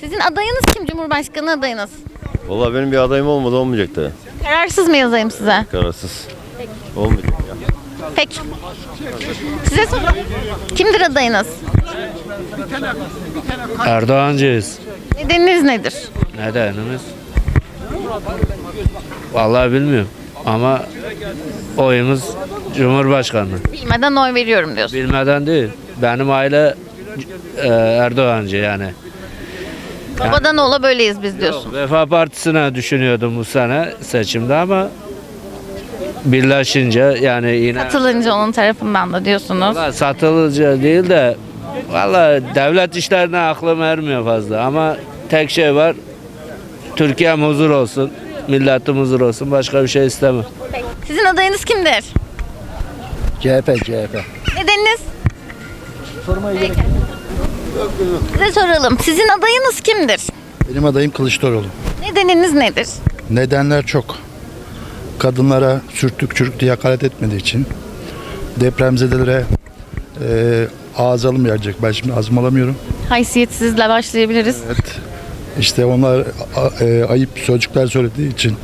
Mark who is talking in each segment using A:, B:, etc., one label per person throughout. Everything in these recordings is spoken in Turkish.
A: Sizin adayınız kim? Cumhurbaşkanı adayınız.
B: Valla benim bir adayım olmadı olmayacaktı.
A: Kararsız mı yazayım size?
B: Kararsız. Olmayacak ya.
A: Peki. Size sorayım. Kimdir adayınız?
C: Erdoğancıyız.
A: Nedeniniz nedir?
C: Nedenimiz? Vallahi bilmiyorum ama oyumuz Cumhurbaşkanı.
A: Bilmeden oy veriyorum diyorsun.
C: Bilmeden değil. Benim aile e, Erdoğancı yani.
A: Babadan oğula böyleyiz biz diyorsun.
C: Vefa Partisi'ne düşünüyordum bu sene seçimde ama birleşince yani yine
A: Katılınca onun tarafından da diyorsunuz.
C: Vallahi satılıcı değil de valla devlet işlerine aklım ermiyor fazla ama tek şey var Türkiye'm huzur olsun, milletim huzur olsun başka bir şey istemem.
A: Sizin adayınız kimdir?
D: CHP, CHP.
A: Nedeniniz? Peki. Size soralım. Sizin adayınız kimdir?
D: Benim adayım Kılıçdaroğlu.
A: Nedeniniz nedir?
D: Nedenler çok. Kadınlara sürtük çürük diye hakaret etmediği için. Depremzedelere e, ağız alım. Ben şimdi ağzımı alamıyorum.
A: Haysiyetsizle başlayabiliriz.
D: Evet. İşte onlar a- e, ayıp sözcükler söylediği için.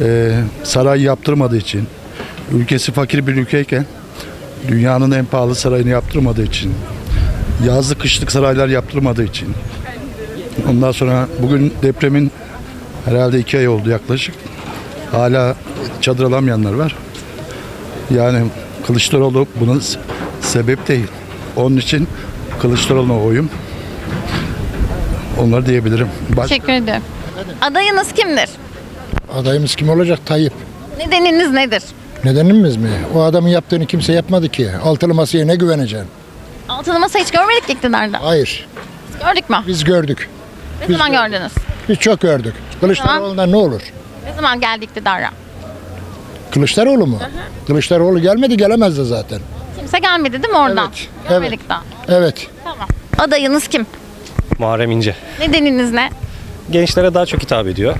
D: e, saray yaptırmadığı için. Ülkesi fakir bir ülkeyken dünyanın en pahalı sarayını yaptırmadığı için. Yazlık kışlık saraylar yaptırmadığı için. Ondan sonra bugün depremin herhalde iki ay oldu yaklaşık. Hala çadır alamayanlar var. Yani Kılıçdaroğlu bunun sebep değil. Onun için Kılıçdaroğlu'na oyum. Onları diyebilirim. Baş-
A: Teşekkür ediyorum. Adayınız kimdir?
E: Adayımız kim olacak? Tayyip.
A: Nedeniniz nedir?
E: Nedenimiz mi? O adamın yaptığını kimse yapmadı ki. Altılı masaya ne güveneceksin?
A: Altılı masa hiç görmedik ki iktidarda.
E: Hayır.
A: Gördük mü?
E: Biz gördük.
A: Ne zaman gördünüz?
E: Biz çok gördük. Kılıçdaroğlu'ndan ne olur?
A: Ne zaman geldi iktidara?
E: Kılıçdaroğlu mu? Kılıçdaroğlu gelmedi gelemez de zaten.
A: Kimse gelmedi değil mi oradan?
E: Evet,
A: Görmedik daha.
E: Evet.
A: Tamam. Adayınız kim?
F: Muharrem İnce.
A: Nedeniniz ne?
F: Gençlere daha çok hitap ediyor.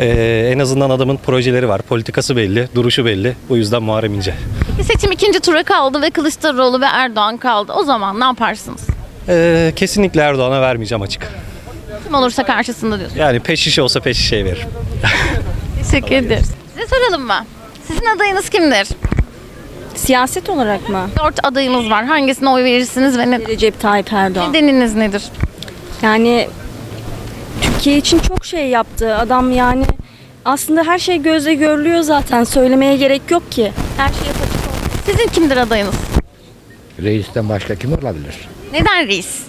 F: Ee, en azından adamın projeleri var, politikası belli, duruşu belli. Bu yüzden Muharrem İnce.
A: Peki seçim ikinci tura kaldı ve Kılıçdaroğlu ve Erdoğan kaldı. O zaman ne yaparsınız?
F: Ee, kesinlikle Erdoğan'a vermeyeceğim açık.
A: Kim olursa karşısında diyorsun.
F: Yani peş şişe olsa peş şişeye veririm.
A: Teşekkür ederiz. Size soralım mı? Sizin adayınız kimdir?
G: Siyaset olarak mı?
A: Dört adayımız var. Hangisine oy verirsiniz ve neden?
G: Recep Tayyip Erdoğan.
A: Nedeniniz nedir?
G: Yani Türkiye için çok şey yaptı. Adam yani aslında her şey gözle görülüyor zaten. Söylemeye gerek yok ki. Her şey yapacak.
A: Sizin kimdir adayınız?
H: Reisten başka kim olabilir?
A: Neden reis?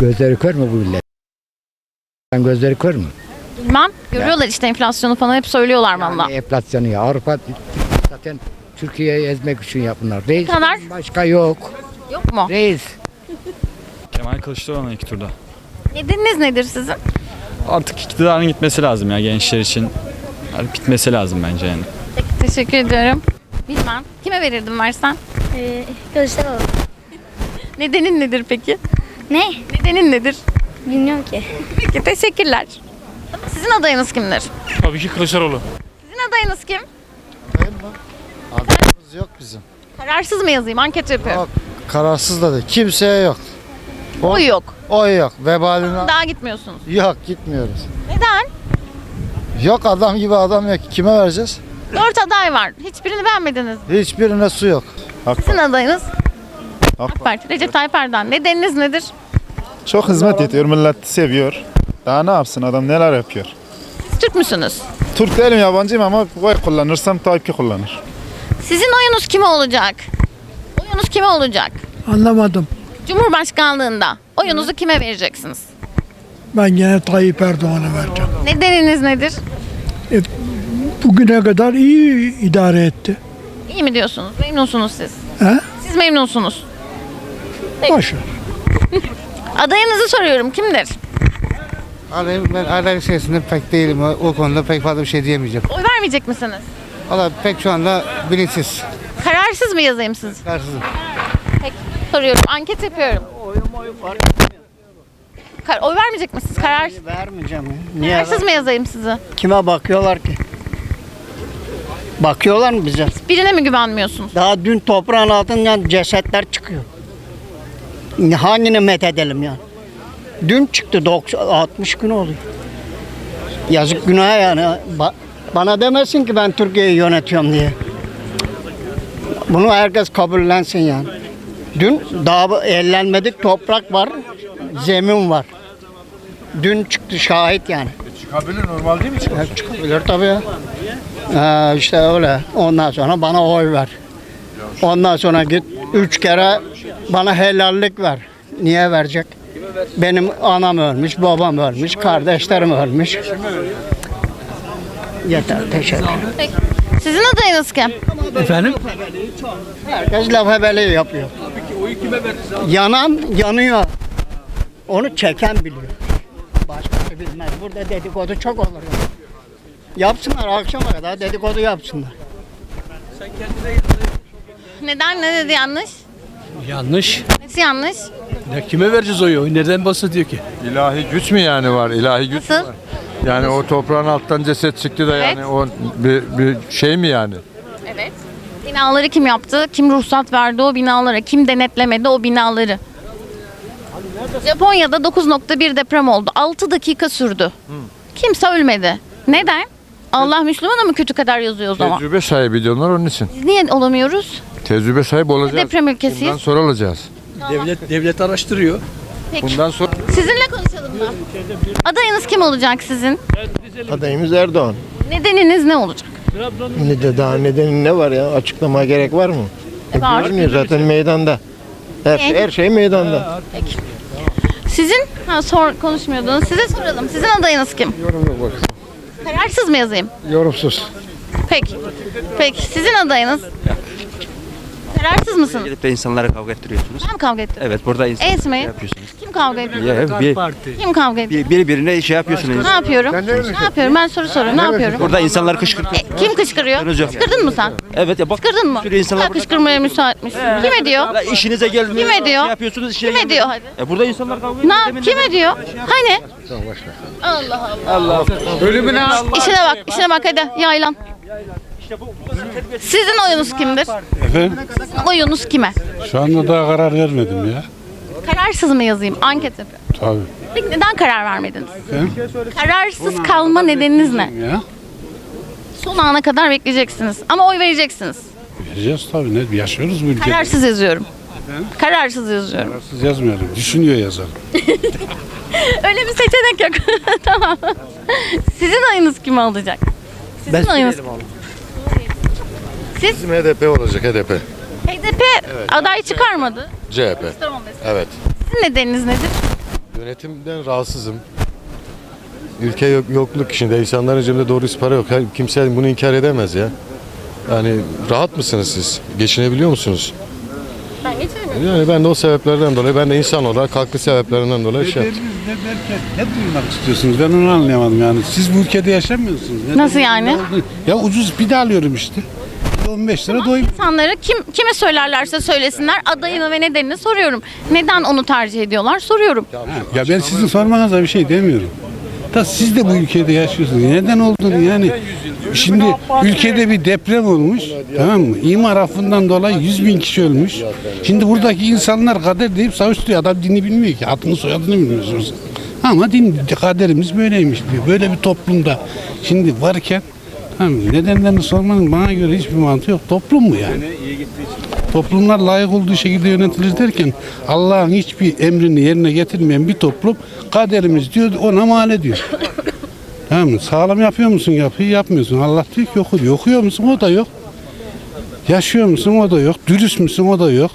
H: Gözleri kör mü bu millet? Ben gözleri kör mü?
A: Bilmem. Görüyorlar işte enflasyonu falan hep söylüyorlar valla.
H: Yani enflasyonu ya. Avrupa zaten Türkiye'yi ezmek için yapınlar. Reis
A: kadar?
H: başka yok.
A: Yok mu?
H: Reis.
I: Kemal Kılıçdaroğlu ilk turda.
A: Nedeniniz nedir sizin?
I: Artık iktidarın gitmesi lazım ya gençler için. Yani bitmesi lazım bence yani.
A: Peki, teşekkür ediyorum. Bilmem. Kime verirdim versen?
J: Ee, Kılıçdaroğlu.
A: Nedenin nedir peki?
J: Ne?
A: Nedenin nedir?
J: Bilmiyorum ki.
A: Peki teşekkürler. Sizin adayınız kimdir?
I: Tabii ki Kılıçdaroğlu.
A: Sizin adayınız kim?
D: Adayımız yok bizim.
A: Kararsız mı yazayım? Anket yapıyorum.
D: Yok. Kararsız da değil. Kimseye yok.
A: Oy yok.
D: Oy yok. Vebalini
A: Daha gitmiyorsunuz.
D: yok gitmiyoruz.
A: Neden?
D: Yok adam gibi adam yok. Kime vereceğiz?
A: Dört aday var. Hiçbirini beğenmediniz.
D: Hiçbirine su yok.
A: Sizin adayınız?
D: AK
A: AK Parti. Recep Tayyip Erdoğan. Nedeniniz nedir?
K: Çok hizmet ediyor, millet seviyor. Daha ne yapsın adam neler yapıyor.
A: Siz Türk müsünüz?
K: Türk değilim yabancıyım ama oy kullanırsam Tayyip'i kullanır.
A: Sizin oyunuz kime olacak? Oyunuz kime olacak?
E: Anlamadım.
A: Cumhurbaşkanlığında oyunuzu kime vereceksiniz?
E: Ben gene Tayyip Erdoğan'a vereceğim.
A: Nedeniniz nedir?
E: Bugüne kadar iyi idare etti.
A: İyi mi diyorsunuz? Memnunsunuz siz.
E: He?
A: Siz memnunsunuz.
E: Boş ver.
A: Adayınızı soruyorum. Kimdir?
D: Adayım, ben aday içerisinde pek değilim. O, o konuda pek fazla bir şey diyemeyeceğim.
A: Oy vermeyecek misiniz?
D: Valla pek şu anda bilinçsiz.
A: Kararsız mı yazayım siz?
D: Kararsızım.
A: Peki. Soruyorum. Anket yapıyorum. Kar oy vermeyecek misiniz? Karar
H: Vermeyeceğim.
A: kararsız mı yazayım sizi?
H: Kime bakıyorlar ki? Bakıyorlar mı bize?
A: Birine mi güvenmiyorsunuz?
H: Daha dün toprağın altından cesetler çıkıyor. Hangini met edelim yani? Dün çıktı 90, 60 gün oluyor. Yazık günah yani. Ba- bana demesin ki ben Türkiye'yi yönetiyorum diye. Bunu herkes kabullensin yani. Dün daha ellenmedik toprak var, zemin var. Dün çıktı şahit yani.
K: Çıkabilir normal değil mi?
H: Ya çıkabilir tabii ya. Ee, işte öyle. Ondan sonra bana oy ver. Ondan sonra git üç kere bana helallik ver. Niye verecek? Benim anam ölmüş, babam ölmüş, kardeşlerim ölmüş. Yeter, teşekkür ederim.
A: Peki. Sizin adayınız kim?
H: Efendim? Herkes laf ebeliği yapıyor. Yanan yanıyor. Onu çeken biliyor. Başkası bilmez. Burada dedikodu çok olur. Yapsınlar akşama kadar dedikodu yapsınlar.
A: Neden? Ne dedi yanlış?
L: Yanlış.
A: Nesi yanlış?
L: Ya kime vereceğiz oyu? Neden bahsediyor ki?
K: İlahi güç mü yani var? İlahi güç
A: Nasıl?
K: Yani o toprağın alttan ceset çıktı da
A: Evet.
K: yani o bir, bir şey mi yani?
A: Binaları kim yaptı? Kim ruhsat verdi o binalara? Kim denetlemedi o binaları? Japonya'da 9.1 deprem oldu. 6 dakika sürdü. Kimse ölmedi. Neden? Allah Müslümana mı kötü kadar yazıyor o zaman?
K: Tecrübe sahibi diyorlar onun için.
A: Biz niye olamıyoruz?
K: Tecrübe sahibi olacağız.
A: Deprem ülkesiyiz.
K: Bundan sonra olacağız.
L: Devlet devlet araştırıyor.
A: Peki.
K: Bundan sonra
A: Sizinle konuşalım mı? Adayınız kim olacak sizin?
B: Adayımız Erdoğan.
A: Nedeniniz ne olacak?
B: Ne de daha nedeni ne var ya? Açıklamaya gerek var mı?
A: Var.
B: Görünüyor zaten meydanda. Her şey, her şey meydanda.
A: Sizin? Ha sor konuşmuyordunuz. Size soralım. Sizin adayınız kim? Kararsız mı yazayım?
M: Yorumsuz.
A: Peki. Peki sizin adayınız? Kararsız mısınız?
L: Gelip de insanlara kavga ettiriyorsunuz.
A: Ben mi kavga ettim?
L: Evet burada insan
A: Esme'yi.
L: yapıyorsunuz.
A: Kim kavga ediyor?
L: Ya, bir,
A: Kim kavga ediyor?
L: bir, birbirine şey yapıyorsunuz.
A: Ne yapıyorum? Ne yapıyorum? Ben soru soruyorum. Ne yapıyorum?
L: Burada insanlar kışkırtıyor.
A: E, kim kışkırıyor?
L: Yok.
A: Kışkırdın mı sen?
L: Evet ya bak.
A: Kışkırdın mı?
L: sürü insanlar
A: Sen
L: burada-
A: kışkırmaya müsaitmişsin. Kim ediyor?
L: Ya işinize gelmiyor.
A: Kim ediyor?
L: Şey yapıyorsunuz işine
A: Kim ediyor hadi?
L: E burada insanlar kavga ediyor.
A: Ne Kim ediyor? Hani? Allah Allah.
L: Ölümüne
A: İşine bak, işine bak hadi yaylan. Sizin oyunuz kimdir?
N: Efendim?
A: Sizin oyunuz kime?
N: Şu anda daha karar vermedim ya.
A: Kararsız mı yazayım? Anket yapıyorum.
N: Tabii.
A: Peki neden karar vermediniz? Kararsız kalma nedeniniz ne?
N: Ya.
A: Son ana kadar bekleyeceksiniz. Ama oy vereceksiniz.
N: Vereceğiz tabii. Ne? Yaşıyoruz bu ülkede.
A: Kararsız yazıyorum. Kararsız yazıyorum.
N: Kararsız yazmayalım. Düşünüyor yazalım.
A: Öyle bir seçenek yok. tamam. Sizin oyunuz kime olacak? Sizin oyunuz Siz
K: Bizim HDP olacak HDP.
A: HDP aday çıkarmadı.
K: CHP.
A: Kılıçdaroğlu.
K: Evet.
A: Sizin nedeniniz nedir?
K: Yönetimden rahatsızım. Ülke yok, yokluk içinde. insanların cebinde doğru düz para yok. Her- Kimse bunu inkar edemez ya. Yani rahat mısınız siz? Geçinebiliyor musunuz?
A: Ben geçemiyorum.
K: Yani ben de o sebeplerden dolayı, ben de insan olarak haklı sebeplerinden dolayı şey yaptım.
N: Ne derken ne duymak istiyorsunuz? Ben onu anlayamadım yani. Siz bu ülkede yaşamıyorsunuz. Ne
A: Nasıl yani?
N: ne oldu? Ya ucuz pide alıyorum işte. 15 lira doyum.
A: İnsanları kim kime söylerlerse söylesinler adayını ve nedenini soruyorum. Neden onu tercih ediyorlar soruyorum.
N: Ya ben sizin sormanıza bir şey demiyorum. Da siz de bu ülkede yaşıyorsunuz. Neden olduğunu yani. Şimdi ülkede bir deprem olmuş. Tamam mı? İmar affından dolayı 100 bin kişi ölmüş. Şimdi buradaki insanlar kader deyip savuşturuyor. Adam dini bilmiyor ki. Adını soyadını bilmiyorsunuz. Ama din kaderimiz böyleymiş diyor. Böyle bir toplumda şimdi varken mı? nedenlerini sormanın bana göre hiçbir mantığı yok. Toplum mu yani? Toplumlar layık olduğu şekilde yönetilir derken Allah'ın hiçbir emrini yerine getirmeyen bir toplum kaderimiz diyor ona mal ediyor. tamam mı? Sağlam yapıyor musun yapıyı yapmıyorsun. Allah diyor ki diyor. Okuyor musun o da yok. Yaşıyor musun o da yok. Dürüst müsün o da yok.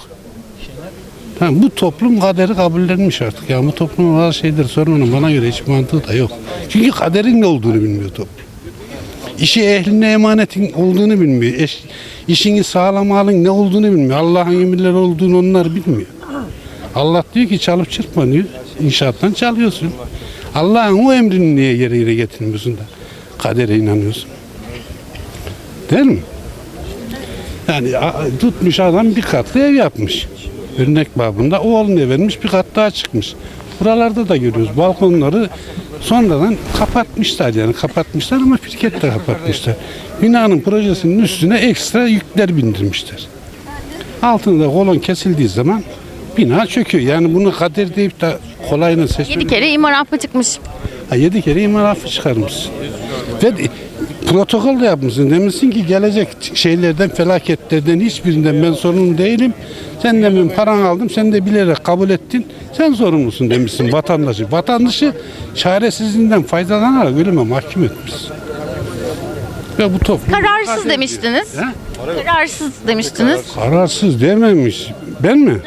N: Tamam, bu toplum kaderi kabullenmiş artık. Ya bu toplumun bazı şeyleri sormanın bana göre hiç mantığı da yok. Çünkü kaderin ne olduğunu bilmiyor toplum. İşi ehline emanetin olduğunu bilmiyor. Eş, işini sağlam alın ne olduğunu bilmiyor. Allah'ın emirleri olduğunu onlar bilmiyor. Allah diyor ki çalıp çırpma diyor. İnşaattan çalıyorsun. Allah'ın o emrini niye yerine getirmiyorsun da kadere inanıyorsun. Değil mi? Yani tutmuş adam bir katlı ev yapmış. Örnek babında oğluna vermiş bir kat daha çıkmış. Buralarda da görüyoruz. Balkonları sonradan kapatmışlar yani kapatmışlar ama pirketle kapatmışlar. Binanın projesinin üstüne ekstra yükler bindirmişler. Altında kolon kesildiği zaman bina çöküyor. Yani bunu kader deyip de kolayını seçmek.
A: 7 kere imar affı çıkmış.
N: Ha, yedi kere imar affı çıkarmışsın. Ve protokol da yapmışsın. Demişsin ki gelecek şeylerden, felaketlerden hiçbirinden ben sorumlu değilim. Sen de ben paran aldım, sen de bilerek kabul ettin. Sen sorumlusun demişsin vatandaşı. Vatandaşı çaresizliğinden faydalanarak ölüme mahkum etmişsin. Ve bu toplum...
A: Kararsız demiştiniz.
N: He?
A: Kararsız demiştiniz.
N: Kararsız dememiş. Ben mi?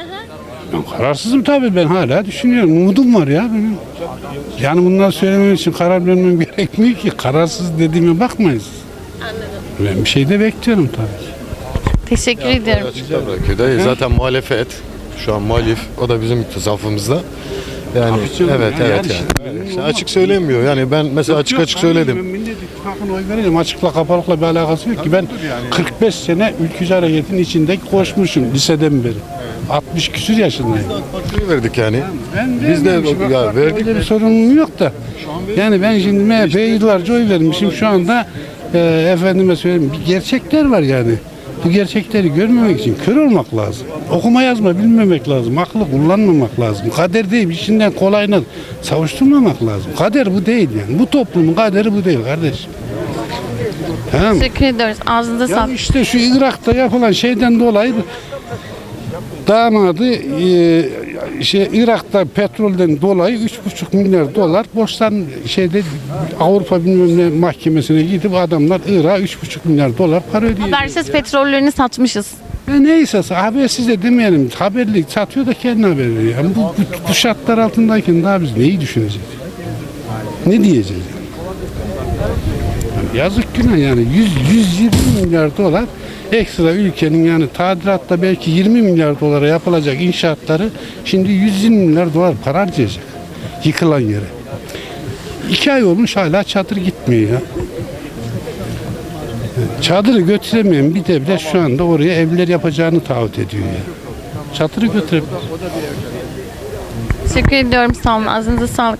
N: Ben kararsızım tabii ben hala düşünüyorum. Umudum var ya benim. Yani bunları söylemem için karar vermem gerekmiyor ki. Kararsız dediğime bakmayız. Ben bir şey de bekliyorum tabii ki.
A: Teşekkür ediyorum.
K: Açıkta bırakıyor. Dayı zaten muhalefet. Şu an muhalif. O da bizim safımızda. Yani
N: Tabii canım
K: evet
N: ya,
K: evet
N: yani
K: yani. Yani işte açık söylemiyor. Yani ben mesela açık açık
N: Ben
K: söyledim.
N: İttifakı'na oy vereceğim. Açıkla kapalıkla bir alakası yok ki. Ben 45 sene ülkücü hareketin içinde koşmuşum liseden beri. 60 küsür yaşındayım.
K: Partiyi verdik yani.
N: Ben
K: Biz de
N: vermemişim.
K: Ya
N: bak,
K: verdik.
N: Öyle bir sorunum yok da. Yani ben şimdi MHP'ye yıllarca oy vermişim. Şu anda e, efendime söyleyeyim bir gerçekler var yani. Bu gerçekleri görmemek için kör olmak lazım. Okuma yazma bilmemek lazım. Aklı kullanmamak lazım. Kader değil. işinden kolayına savuşturmamak lazım. Kader bu değil yani. Bu toplumun kaderi bu değil kardeş. Tamam?
A: Teşekkür ediyoruz. Ağzınıza
N: Ya
A: sağlık.
N: işte şu Irak'ta yapılan şeyden dolayı damadı e, şey Irak'ta petrolden dolayı 3,5 milyar dolar borçtan şeyde Avrupa bilmem ne mahkemesine gidip adamlar Irak'a 3,5 milyar dolar para ödüyor.
A: Habersiz petrollerini satmışız.
N: Ya neyse habersiz de demeyelim. Haberli satıyor da kendi haber veriyor. Yani bu, bu, bu şartlar altındayken daha biz neyi düşüneceğiz? Ne diyeceğiz? Yani? Yani yazık günah yani 100, 120 milyar dolar ekstra ülkenin yani tadilatta belki 20 milyar dolara yapılacak inşaatları şimdi 120 milyar dolar para harcayacak yıkılan yere. İki ay olmuş hala çadır gitmiyor ya. Çadırı götüremeyen bir devlet şu anda oraya evler yapacağını taahhüt ediyor ya. Çadırı götüremiyor.
A: Teşekkür ediyorum. Sağ olun. Ağzınıza sağlık.